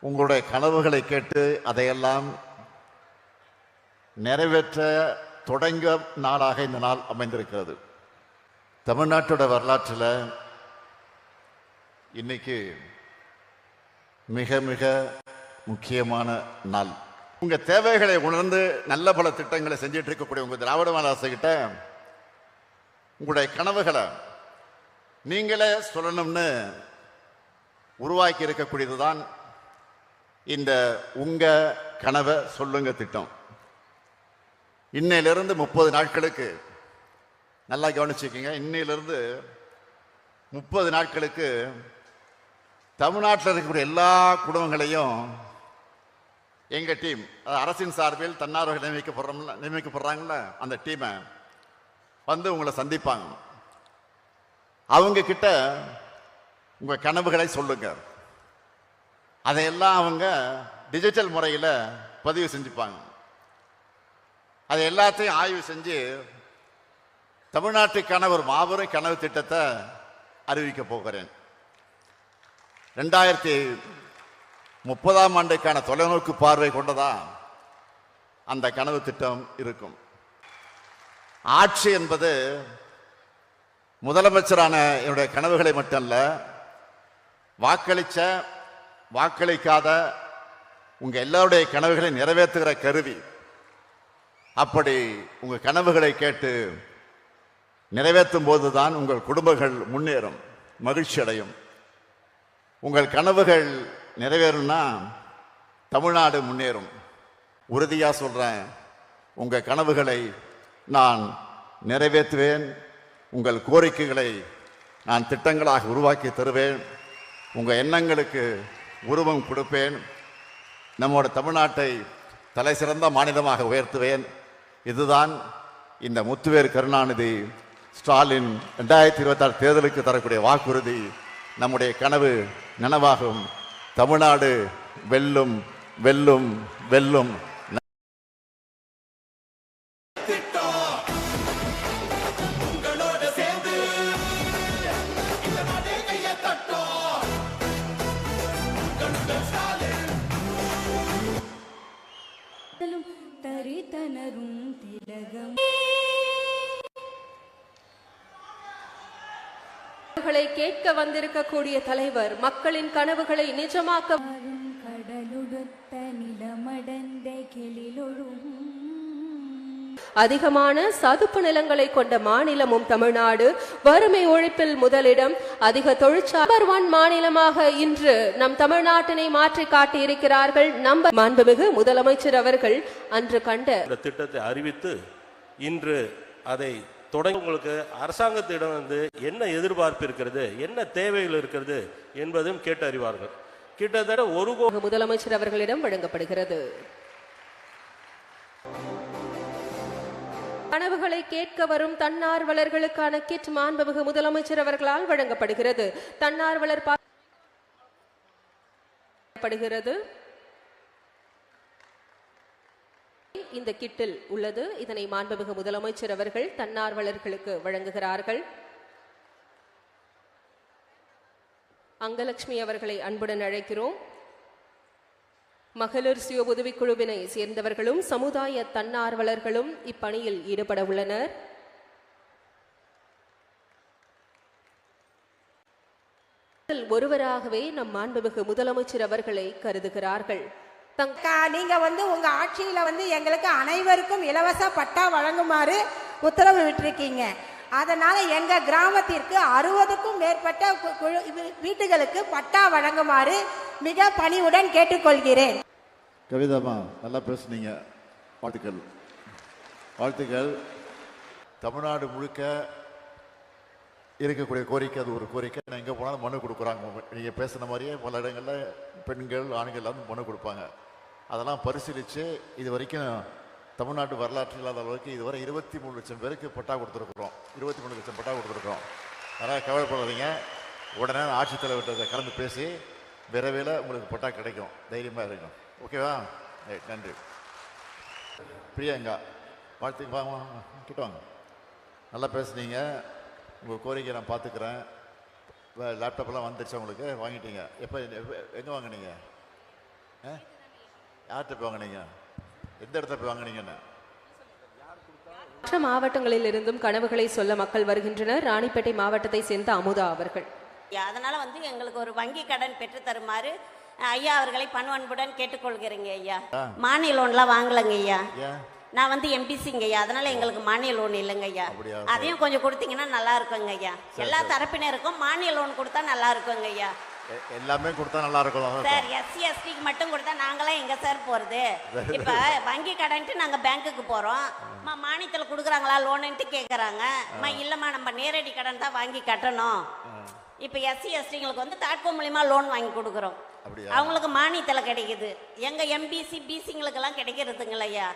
உங்களுடைய கனவுகளை கேட்டு அதையெல்லாம் நிறைவேற்ற தொடங்க நாளாக இந்த நாள் அமைந்திருக்கிறது. தமிழ்நாட்டோட வரலாற்றில் இன்னைக்கு மிக மிக முக்கியமான நாள். உங்கள் தேவைகளை உணர்ந்து நல்ல பல திட்டங்களை செஞ்சிட்டு இருக்கக்கூடிய உங்கள் திராவிட மாநில உங்களுடைய கனவுகளை நீங்களே சொல்லணும்னு உருவாக்கி இருக்கக்கூடியது தான் இந்த உங்க கனவை சொல்லுங்க திட்டம். இன்னையிலிருந்து முப்பது நாட்களுக்கு நல்லா கவனிச்சுக்கோங்க இன்னையிலிருந்து முப்பது நாட்களுக்கு தமிழ்நாட்டில் இருக்கக்கூடிய எல்லா குடும்பங்களையும் எங்கள் டீம் அரசின் சார்பில் தன்னார்வர்கள் நியமிக்கப்படுறோம்ல நியமிக்கப்படுறாங்கள அந்த டீமை வந்து உங்களை சந்திப்பாங்க. அவங்க கிட்ட உங்கள் கனவுகளை சொல்லுங்கள் அதையெல்லாம் அவங்க டிஜிட்டல் முறையில் பதிவு செஞ்சுப்பாங்க. அதை எல்லாத்தையும் ஆய்வு செஞ்சு தமிழ்நாட்டுக்கான ஒரு மாபெரும் கனவு திட்டத்தை அறிவிக்க போகிறேன். ரெண்டாயிரத்தி முப்பதாம் ஆண்டுக்கான தொலைநோக்கு பார்வை கொண்டதா அந்த கனவு திட்டம் இருக்கும். ஆட்சி என்பது முதலமைச்சரான என்னுடைய கனவுகளை மட்டும் இல்லை வாக்களிச்ச வாக்களிக்காத உங்கள் எல்லாருடைய கனவுகளை நிறைவேற்றுகிற கருவி. அப்படி உங்கள் கனவுகளை கேட்டு நிறைவேற்றும் போது தான் உங்கள் குடும்பங்கள் முன்னேறும் மகிழ்ச்சி அடையும். உங்கள் கனவுகள் நிறைவேறும்னா தமிழ்நாடு முன்னேறும். உறுதியாக சொல்கிறேன் உங்கள் கனவுகளை நான் நிறைவேற்றுவேன். உங்கள் கோரிக்கைகளை நான் திட்டங்களாக உருவாக்கி தருவேன். உங்கள் எண்ணங்களுக்கு உருவம் கொடுப்பேன். நம்மோட தமிழ்நாட்டை தலை சிறந்த மாநிலமாக உயர்த்துவேன். இதுதான் இந்த முத்துவேர் கருணாநிதி ஸ்டாலின் ரெண்டாயிரத்தி இருபத்தாறு தேர்தலுக்கு தரக்கூடிய வாக்குறுதி. நம்முடைய கனவு நனவாகும். தமிழ்நாடு வெல்லும் வெல்லும் வெல்லும். லும் தரித்தனரும் திலகம். கேட்க வந்திருக்கக்கூடிய தலைவர் மக்களின் கனவுகளை நிஜமாக்க அதிகமான சதுப்பு நிலங்களை கொண்ட மாநிலமும் தமிழ்நாடு. வறுமை ஒழிப்பில் முதலிடம் அதிக தொழிற்சாலை ஒன் மாநிலமாக இன்று நம் தமிழ்நாட்டினை மாற்றி காட்டி இருக்கிறார்கள் நம்ப மாண்புமிகு முதலமைச்சர் அவர்கள் அன்று கண்ட திட்டத்தை அறிவித்து இன்று அதை தொடங்கி உங்களுக்கு அரசாங்கத்திடம் வந்து என்ன எதிர்பார்ப்பு இருக்கிறது என்ன தேவைகள் இருக்கிறது என்பதும் கேட்டு அறிவார்கள். கிட்டத்தட்ட ஒரு முதலமைச்சர் அவர்களிடம் வழங்கப்படுகிறது. கனவுகளை கேட்க வரும் தன்னார்வலர்களுக்கான கிட் மாண்புமிகு முதலமைச்சர் அவர்களால் வழங்கப்படுகிறது. தன்னார்வலர் படுகிறது இந்த கிட்டில் உள்ளது. இதனை மாண்புமிகு முதலமைச்சர் அவர்கள் தன்னார்வலர்களுக்கு வழங்குகிறார்கள். அங்கலட்சுமி அவர்களை அன்புடன் அழைக்கிறோம். மகளிர் சுய உதவிக்குழுவினை சேர்ந்தவர்களும் சமுதாய தன்னார்வலர்களும் இப்பணியில் ஈடுபட உள்ளனர். ஒருவராகவே நம் மாண்புமிகு முதலமைச்சர் அவர்களை கருதுகிறார்கள். நீங்க வந்து உங்க ஆட்சியில வந்து எங்களுக்கு அனைவருக்கும் இலவச பட்டா வழங்குமாறு உத்தரவு விட்டிருக்கீங்க. அதனால எங்க கிராமத்திற்கு அறுபதுக்கும் மேற்பட்ட கு- குழு- வீ- வீட்டுகளுக்கு பட்டா வழங்குமாறு மிக பணிவுடன் கேட்டுக்கொள்கிறேன். கவிதாமா நல்லா பேசுனீங்க. வாழ்த்துக்கள். வாழ்த்துக்கள். தமிழ்நாடு முழுக்க இருக்கக்கூடிய கோரிக்கை அது ஒரு கோரிக்கை. நான் எங்கே போனாலும் மனு கொடுக்குறாங்க. நீங்கள் பேசுன மாதிரியே பல இடங்களில் பெண்கள் ஆண்கள் எல்லாம் மனு கொடுப்பாங்க. அதெல்லாம் பரிசீலித்து இது வரைக்கும் தமிழ்நாட்டு வரலாற்று இல்லாத அளவுக்கு இதுவரை இருபத்தி மூணு லட்சம் பேருக்கு பட்டா கொடுத்துருக்குறோம். இருபத்தி மூணு லட்சம் பட்டா கொடுத்துருக்குறோம். அதனால் கவலைப்படாதீங்க. உடனே ஆட்சித்தலைவர்கிட்ட கலந்து பேசி விரைவில் உங்களுக்கு பட்டா கிடைக்கும். தைரியமாக இருக்கும் ஓகேவா? ரைட் நன்றி. பிரியங்கா வாழ்த்து வாங்க கிட்ட வாங்க நல்லா பேசுனீங்க. உங்கள் கோரிக்கை நான் பார்த்துக்கிறேன். லேப்டாப்லாம் வந்துருச்சு உங்களுக்கு? வாங்கிட்டீங்க. எப்போ எங்கே வாங்குனீங்க? ஆ? யார்கிட்ட போய் வாங்குனீங்க? எந்த இடத்துல போய் வாங்குனீங்கன்னு? மற்ற மாவட்டங்களில் இருந்தும் கனவுகளை சொல்ல மக்கள் வருகின்றனர். ராணிப்பேட்டை மாவட்டத்தை சேர்ந்த அமுதா அவர்கள். அதனால வந்து எங்களுக்கு ஒரு வங்கி கடன் பெற்று தருமாறு ஐயா அவர்களை பண்பன்புடன் கேட்டுக்கொள்கிறேங்க ஐயா. மானிய லோன்லாம் வாங்கலங்க ஐயா. நான் வந்து எம்பிசிங்க ஐயா. அதனால எங்களுக்கு மானிய லோன் இல்லைங்க ஐயா? அதையும் கொஞ்சம் கொடுத்தீங்கன்னா நல்லா இருக்குங்க ஐயா. எல்லா தரப்பினருக்கும் மானிய லோன் கொடுத்தா நல்லா இருக்குங்க ஐயா. எல்லாமே கொடுத்தா நல்லா இருக்கும் சார்? எஸ்சி எஸ்டிக்கு மட்டும் கொடுத்தா நாங்களாம் எங்க சார் போறது? இப்ப வங்கி கடன்ட்டு நாங்க பேங்க்குக்கு போறோம். மானியத்துல கொடுக்குறாங்களா லோனுன்ட்டு கேக்குறாங்க. அம்மா இல்லம்மா நம்ம நேரடி கடன் தான் வாங்கி கட்டணும். இப்ப எஸ்சி எஸ்டிங்களுக்கு வந்து தாட்கோ மூலியமா லோன் வாங்கி கொடுக்குறோம்? அவங்களுக்கு மானியத்துல கிடைக்குது. எங்க எம்பிசி பிசிங்களுக்கு எல்லாம் கிடைக்கிறதுங்களா ஐயா?